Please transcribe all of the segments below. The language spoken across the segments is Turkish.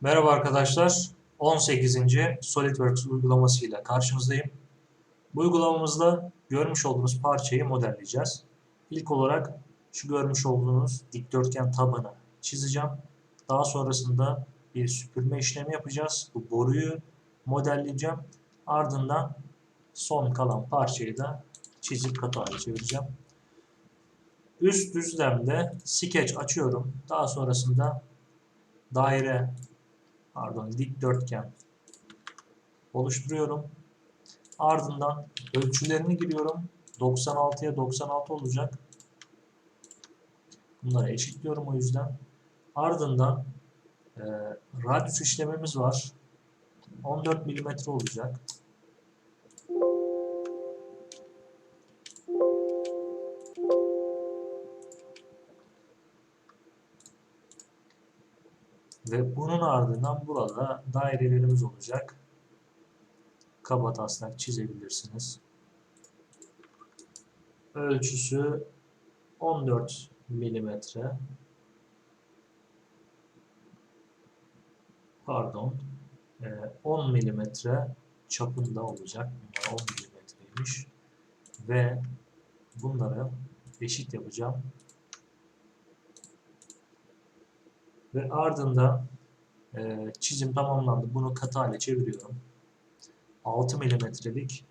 Merhaba arkadaşlar. 18. SolidWorks uygulamasıyla karşınızdayım. Bu uygulamamızda görmüş olduğunuz parçayı modelleyeceğiz. İlk olarak şu görmüş olduğunuz dikdörtgen tabanı çizeceğim. Daha sonrasında bir süpürme işlemi yapacağız. Bu boruyu modelleyeceğim. Ardından son kalan parçayı da çizip katı hale çevireceğim. Üst düzlemde sketch açıyorum. Daha sonrasında daire pardon dikdörtgen oluşturuyorum. Ardından ölçülerini giriyorum. 96'ya 96 olacak. Bunları eşitliyorum o yüzden. Ardından e, radyus işlemimiz var. 14 milimetre olacak. Ve bunun ardından burada dairelerimiz olacak. Kaba taslak çizebilirsiniz. Ölçüsü 14 milimetre. Pardon. 10 milimetre çapında olacak. Bunlar 10 milimetreymiş. Ve bunları eşit yapacağım. Ve ardından e, çizim tamamlandı. Bunu katı hale çeviriyorum. 6 milimetrelik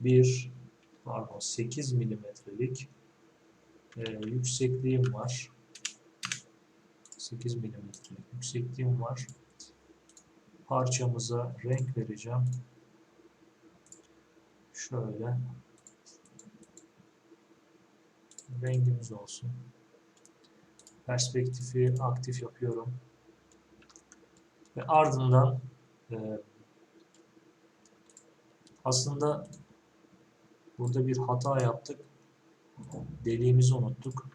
bir pardon 8 milimetrelik e, yüksekliğim var. 8 milimetrelik yüksekliğim var. Parçamıza renk vereceğim. Şöyle rengimiz olsun perspektifi aktif yapıyorum. Ve ardından e, aslında burada bir hata yaptık. Deliğimizi unuttuk.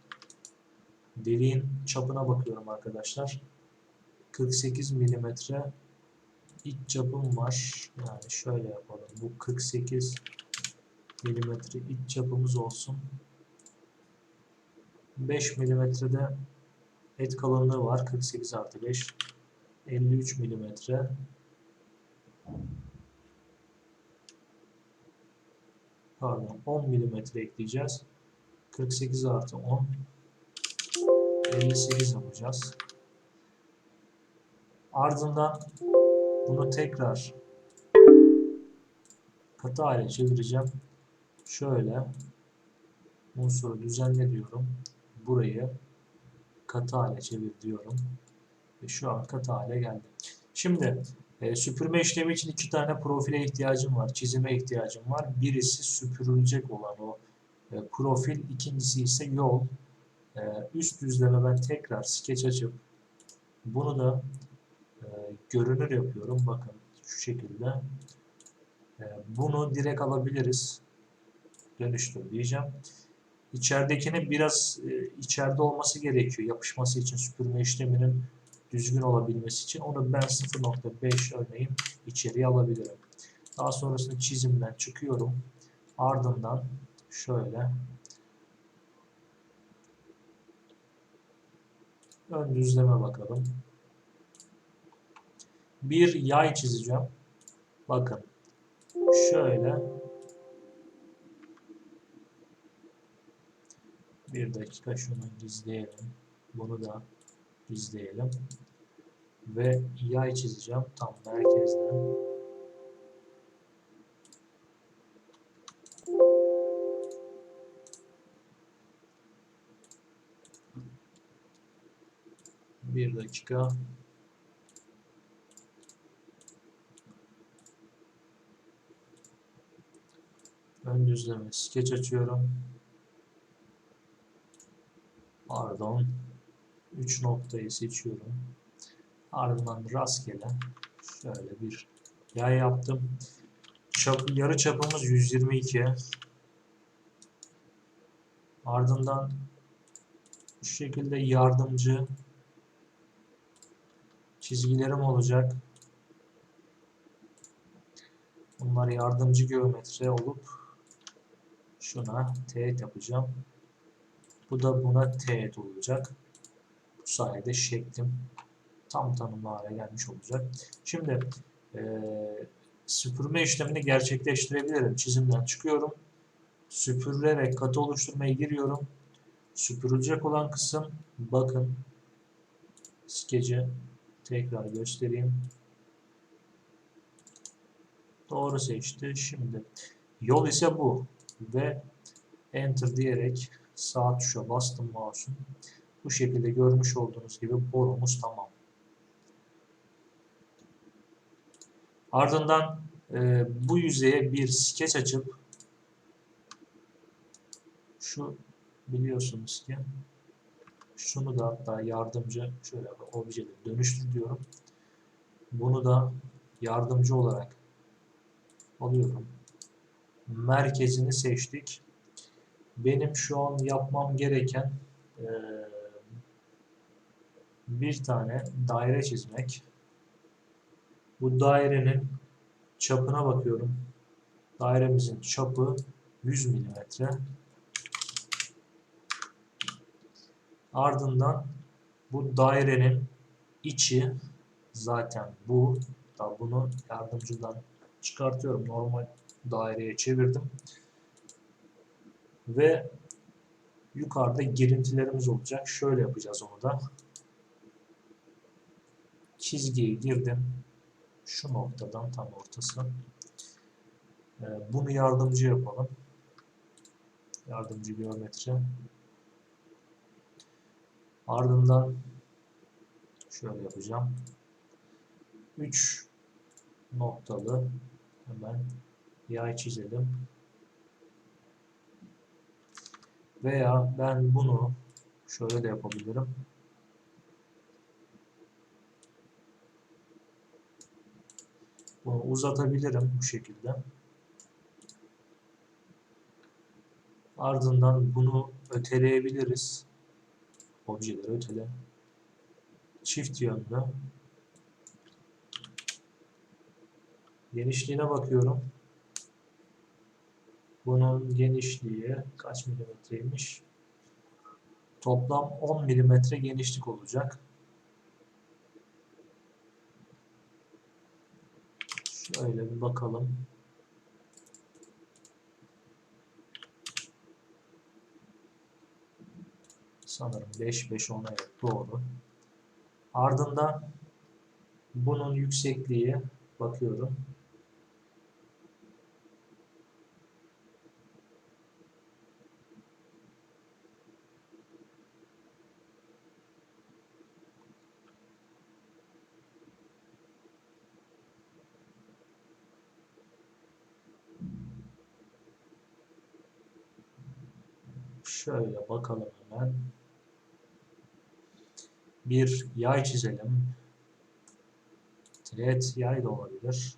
Deliğin çapına bakıyorum arkadaşlar. 48 milimetre iç çapım var. Yani şöyle yapalım. Bu 48 milimetre iç çapımız olsun. 5 milimetrede et kalınlığı var. 48 artı 5. 53 milimetre. Pardon 10 milimetre ekleyeceğiz. 48 artı 10. 58 yapacağız. Ardından bunu tekrar katı hale çevireceğim. Şöyle unsuru düzenle diyorum. Burayı katı hale çevir diyorum. Ve şu an katı hale geldi. Şimdi e, süpürme işlemi için iki tane profile ihtiyacım var. Çizime ihtiyacım var. Birisi süpürülecek olan o e, profil. ikincisi ise yol. E, üst düzleme ben tekrar skeç açıp bunu da e, görünür yapıyorum. Bakın şu şekilde. E, bunu direkt alabiliriz. Dönüştür diyeceğim. İçeridekini biraz e, içeride olması gerekiyor yapışması için süpürme işleminin düzgün olabilmesi için. Onu ben 0.5 örneğin içeriye alabilirim. Daha sonrasında çizimden çıkıyorum. Ardından şöyle ön düzleme bakalım. Bir yay çizeceğim. Bakın şöyle Bir dakika şunu gizleyelim. Bunu da gizleyelim. Ve yay çizeceğim tam merkezden. Bir dakika. Ön düzleme skeç açıyorum. Pardon. 3 noktayı seçiyorum. Ardından rastgele şöyle bir yay yaptım. Çap, yarı çapımız 122. Ardından şu şekilde yardımcı çizgilerim olacak. Bunlar yardımcı geometri olup şuna teğet yapacağım. Bu da buna teğet olacak. Bu sayede şeklim tam tanımlı hale gelmiş olacak. Şimdi e, süpürme işlemini gerçekleştirebilirim. Çizimden çıkıyorum. Süpürerek katı oluşturmaya giriyorum. Süpürülecek olan kısım bakın skeci tekrar göstereyim. Doğru seçti. Şimdi yol ise bu ve enter diyerek sağ tuşa bastım mouse'un. Bu şekilde görmüş olduğunuz gibi borumuz tamam. Ardından e, bu yüzeye bir skeç açıp şu biliyorsunuz ki şunu da hatta yardımcı şöyle objeleri dönüştür diyorum. Bunu da yardımcı olarak alıyorum. Merkezini seçtik. Benim şu an yapmam gereken e, bir tane daire çizmek. Bu dairenin çapına bakıyorum. Dairemizin çapı 100 milimetre. Ardından bu dairenin içi zaten bu. Da bunu yardımcıdan çıkartıyorum. Normal daireye çevirdim. Ve yukarıda girintilerimiz olacak. Şöyle yapacağız onu da. Çizgiyi girdim. Şu noktadan tam ortası. Ee, bunu yardımcı yapalım. Yardımcı geometri. Ardından şöyle yapacağım. 3 noktalı hemen yay çizelim. Veya ben bunu şöyle de yapabilirim. Bunu uzatabilirim bu şekilde. Ardından bunu öteleyebiliriz. Objeleri ötele. Çift yönlü. Genişliğine bakıyorum. Bunun genişliği kaç milimetreymiş? Toplam 10 milimetre genişlik olacak. Şöyle bir bakalım. Sanırım 5 5 10 evet doğru. Ardından bunun yüksekliği bakıyorum. Şöyle bakalım hemen. Bir yay çizelim. Thread yay da olabilir.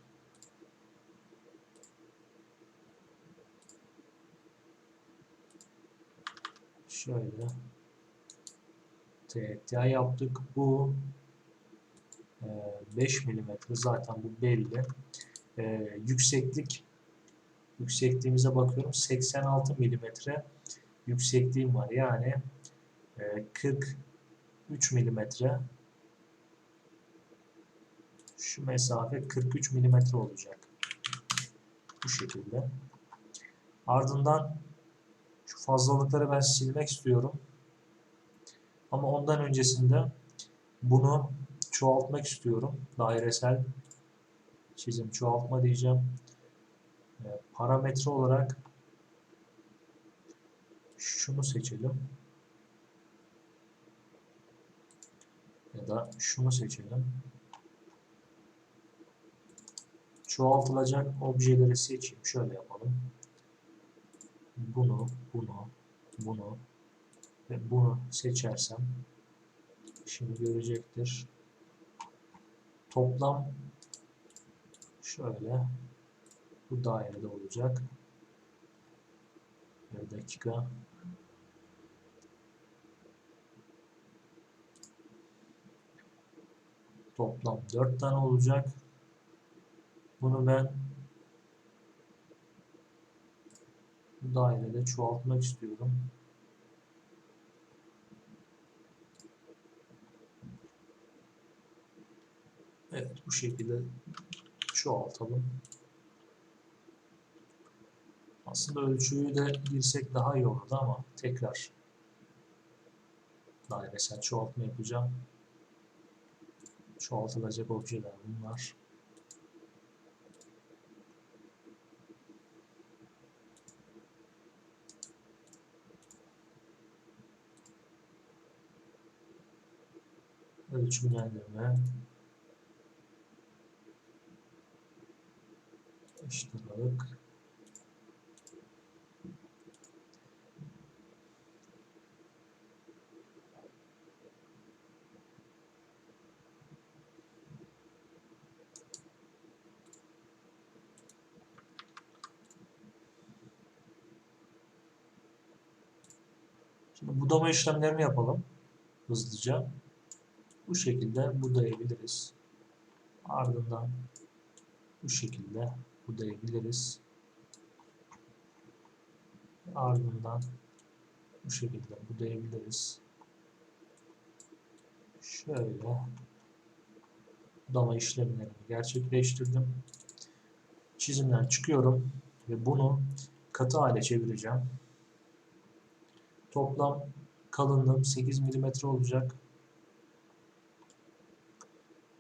Şöyle thread yay yaptık. Bu 5 mm zaten bu belli. Ee, yükseklik yüksekliğimize bakıyorum. 86 milimetre yüksekliğim var. Yani e, 43 milimetre şu mesafe 43 milimetre olacak. Bu şekilde. Ardından şu fazlalıkları ben silmek istiyorum. Ama ondan öncesinde bunu çoğaltmak istiyorum. Dairesel çizim çoğaltma diyeceğim. E, parametre olarak şunu seçelim. Ya da şunu seçelim. Çoğaltılacak objeleri seçeyim. Şöyle yapalım. Bunu, bunu, bunu ve bunu seçersem şimdi görecektir. Toplam şöyle bu dairede olacak. Bir dakika. Toplam 4 tane olacak. Bunu ben bu dairede çoğaltmak istiyorum. Evet bu şekilde çoğaltalım. Aslında ölçüyü de girsek daha iyi olurdu ama tekrar dairesel çoğaltma yapacağım. Çoğaltılacak objeler bunlar. Ölçümlendirme. Eşit aralık. Şimdi budama işlemlerini yapalım hızlıca. Bu şekilde budayabiliriz. Ardından bu şekilde budayabiliriz. Ardından bu şekilde budayabiliriz. Şöyle budama işlemlerini gerçekleştirdim. Çizimden çıkıyorum ve bunu katı hale çevireceğim. Toplam kalınlığım 8 mm olacak.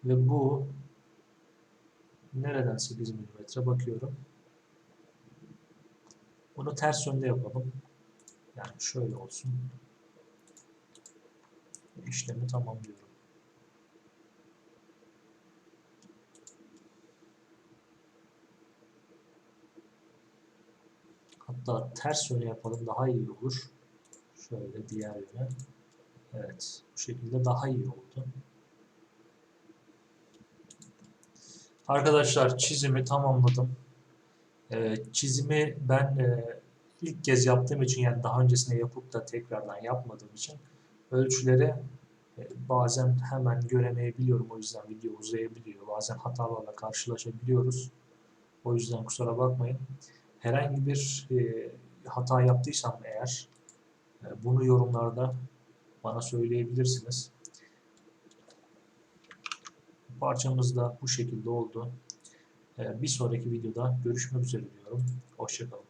Ve bu nereden 8 mm bakıyorum. Bunu ters yönde yapalım. Yani şöyle olsun. İşlemi tamamlıyorum. Hatta ters yöne yapalım daha iyi olur. Şöyle diğer yöne. Evet. Bu şekilde daha iyi oldu. Arkadaşlar çizimi tamamladım. Ee, çizimi ben e, ilk kez yaptığım için yani daha öncesinde yapıp da tekrardan yapmadığım için ölçüleri e, bazen hemen göremeyebiliyorum. O yüzden video uzayabiliyor. Bazen hatalarla karşılaşabiliyoruz. O yüzden kusura bakmayın. Herhangi bir e, hata yaptıysam eğer bunu yorumlarda bana söyleyebilirsiniz. Parçamız da bu şekilde oldu. E, bir sonraki videoda görüşmek üzere diyorum. Hoşçakalın.